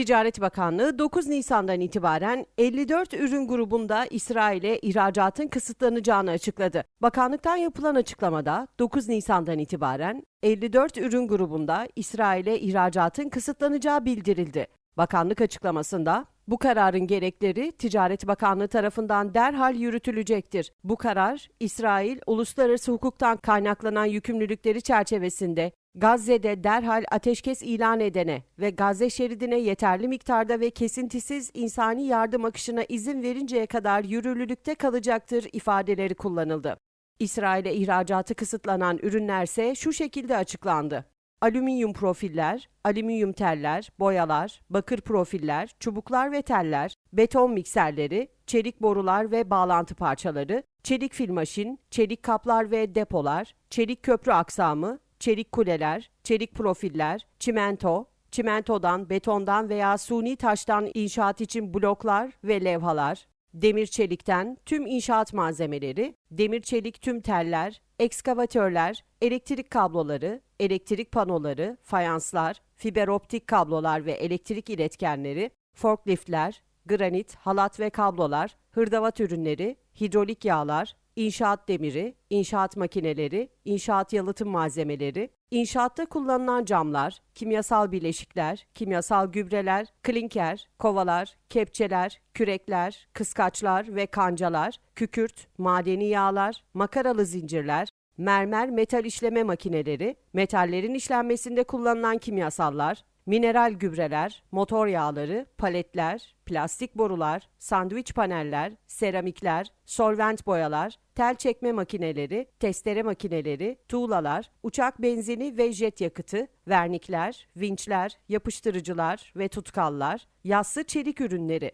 Ticaret Bakanlığı 9 Nisan'dan itibaren 54 ürün grubunda İsrail'e ihracatın kısıtlanacağını açıkladı. Bakanlıktan yapılan açıklamada 9 Nisan'dan itibaren 54 ürün grubunda İsrail'e ihracatın kısıtlanacağı bildirildi. Bakanlık açıklamasında bu kararın gerekleri Ticaret Bakanlığı tarafından derhal yürütülecektir. Bu karar İsrail uluslararası hukuktan kaynaklanan yükümlülükleri çerçevesinde Gazze'de derhal ateşkes ilan edene ve Gazze şeridine yeterli miktarda ve kesintisiz insani yardım akışına izin verinceye kadar yürürlülükte kalacaktır ifadeleri kullanıldı. İsrail'e ihracatı kısıtlanan ürünlerse şu şekilde açıklandı. Alüminyum profiller, alüminyum teller, boyalar, bakır profiller, çubuklar ve teller, beton mikserleri, çelik borular ve bağlantı parçaları, çelik filmaşin, çelik kaplar ve depolar, çelik köprü aksamı, çelik kuleler, çelik profiller, çimento, çimentodan, betondan veya suni taştan inşaat için bloklar ve levhalar, demir çelikten tüm inşaat malzemeleri, demir çelik tüm teller, ekskavatörler, elektrik kabloları, elektrik panoları, fayanslar, fiber optik kablolar ve elektrik iletkenleri, forkliftler, granit, halat ve kablolar, hırdavat ürünleri, hidrolik yağlar, inşaat demiri, inşaat makineleri, inşaat yalıtım malzemeleri, inşaatta kullanılan camlar, kimyasal bileşikler, kimyasal gübreler, klinker, kovalar, kepçeler, kürekler, kıskaçlar ve kancalar, kükürt, madeni yağlar, makaralı zincirler, mermer metal işleme makineleri, metallerin işlenmesinde kullanılan kimyasallar, mineral gübreler, motor yağları, paletler, plastik borular, sandviç paneller, seramikler, solvent boyalar, tel çekme makineleri, testere makineleri, tuğlalar, uçak benzini ve jet yakıtı, vernikler, vinçler, yapıştırıcılar ve tutkallar, yassı çelik ürünleri,